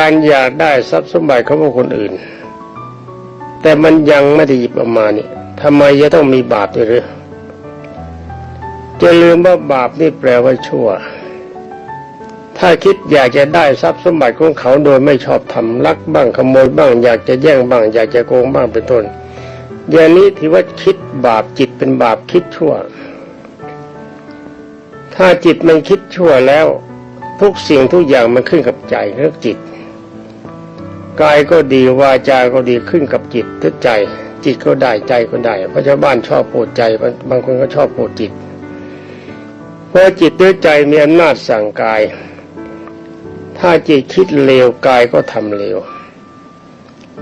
การอยากได้ทรัพย์สมบัติของคคลอื่น แต่มันยังไม่ได้หยิบออกมาเนี่ยทำไมจะต้องมีบาปด้วยหรือจะลืมว่าบาปนี่แปลว่าชั่ว ถ้าคิดอยากจะได้ทรัพย์สมบัติของเขาโดยไม่ชอบทำลักบ้างขโมยบ้าง อยากจะแย่งบ้าง อยากจะโกงบ้างเป็นต้น อย่างนี้ถือว่าคิดบาปจิตเป็นบาปคิดชั่ว ถ้าจิตมันคิดชั่วแล้ว ทุกสิ่งทุกอย่างมันขึ้นกับใจเรื่องจิต กายก็ดีวาจาก็ดีขึ้นกับจิตทุกใจ จิตก็ได้ใจก็ได้เพราะชาวบ้านชอบโปรดใจบางคนก็ชอบโปรดจิต เพราะจิตด้วยใจมีอำนาจสั่งกาย ถ้าจิตคิดเลวกายก็ทำเลว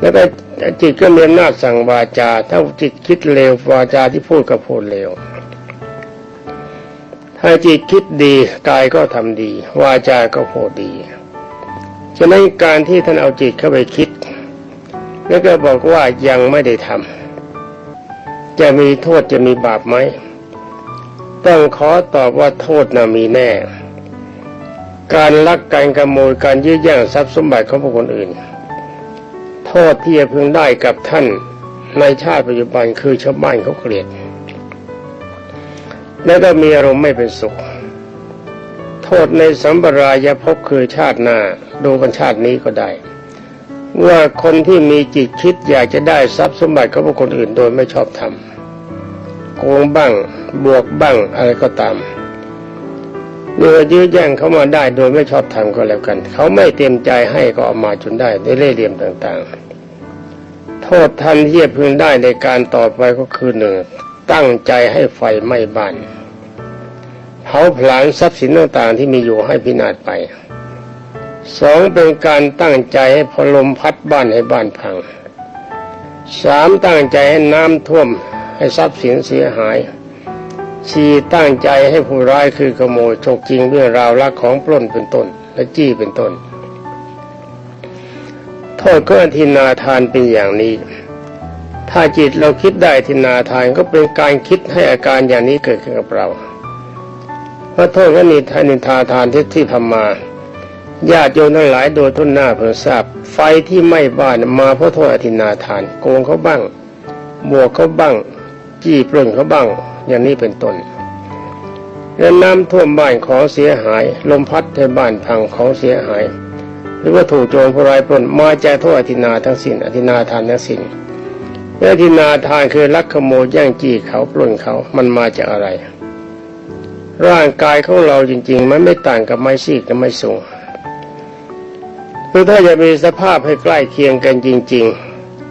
แล้วก็จิตก็มีอำนาจสั่งวาจา ถ้าจิตคิดเลววาจาที่พูดก็พูดเลวถ้าจิตคิดดีกายก็ทำดี วาจาก็พูดดี ฉะนั้นการที่ท่านเอาจิตเข้าไปคิด แล้วก็บอกว่ายังไม่ได้ทำจะมีโทษจะมีบาปไหมต้องขอตอบว่าโทษน่ะมีแน่ การลักการขโมยการยื้อแย่งทรัพย์สมบัติของบุคคลอื่น โทษที่จะพึงได้กับท่านในชาติปัจจุบันคือชาวบ้านเขาเกลียด แล้วก็มีอารมณ์ไม่เป็นสุข โทษในสัมปรายภพคือชาติหน้าดูกันชาตินี้ก็ได้ ว่าคนที่มีจิตคิดอยากจะได้ทรัพย์สมบัติของบุคคลอื่นโดยไม่ชอบทำโกงบ้างบวกบ้างอะไรก็ตามเมื่อยื้อแย่งเขามาได้โดยไม่ชอบทำก็แล้วกัน เขาไม่เต็มใจให้ก็เอามาจนได้ด้วยเล่ห์เหลี่ยมต่างๆ โทษทันที่จะพึงได้ในการต่อไปก็คือหนึ่งตั้งใจให้ไฟไหม้บ้าน เผาผลาญทรัพย์สินต่างๆที่มีอยู่ให้พินาศไปสองเป็นการตั้งใจให้พลมพัดบ้านให้บ้านพังสามตั้งใจให้น้ำท่วมให้ทรัพย์สินเสียหายสี่ตั้งใจให้ผู้ร้ายคือขโมยฉกจริงเรื่องราวลักของปล้นเป็นต้น และจี้เป็นต้น โทษก็อธินาทานเป็นอย่างนี้ ถ้าจิตเราคิดได้ทินาทานก็เป็นการคิดให้อาการอย่างนี้เกิดขึ้นกับเรา ระโทษก็นิทานินทาทานที่ที่ทำมาญาติโยมทั้งหลายโดยทุนหน้าเพิ่งทราบ ไฟที่ไหม้บ้านมาเพราะโทษอธินาทาน โกงเขาบ้างบวกเขาบ้าง จี้ปล้นเขาบ้าง อย่างนี้เป็นต้นและน้ำท่วมบ้านของเสียหาย ลมพัดให้บ้านพังของเสียหาย หรือว่าถูกโจรผู้ร้ายปล้นมาจากโทษอธินาทั้งสิ้นอธินาทานทั้งสิ้นและอธินาทานคือลักขโมยแย่งจี้เขาปล้นเขามันมาจากอะไร ร่างกายของเราจริง ๆ มันไม่ต่างกับไม้ซีกกับไม้สูงคือถ้าจะมีสภาพให้ใกล้เคียงกันจริง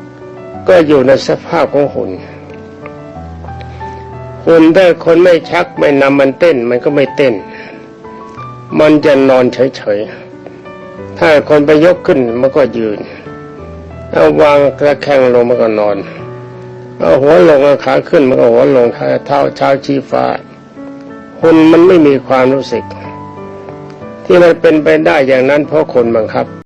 ๆ ก็อยู่ในสภาพของหุ่นหุ่นถ้าคนไม่ชักไม่นำมันเต้น มันก็ไม่เต้น มันจะนอนเฉยๆ ถ้าคนไปยกขึ้นมันก็ยืน เอาวางกระแข้งลงมันก็นอน เอาหัวลงเอาขาขึ้นมันก็หัวลงเท้าเท้าเช้าชี้ฟ้า คนมันไม่มีความรู้สึก ที่มันเป็นไปได้อย่างนั้นเพราะคนบังคับ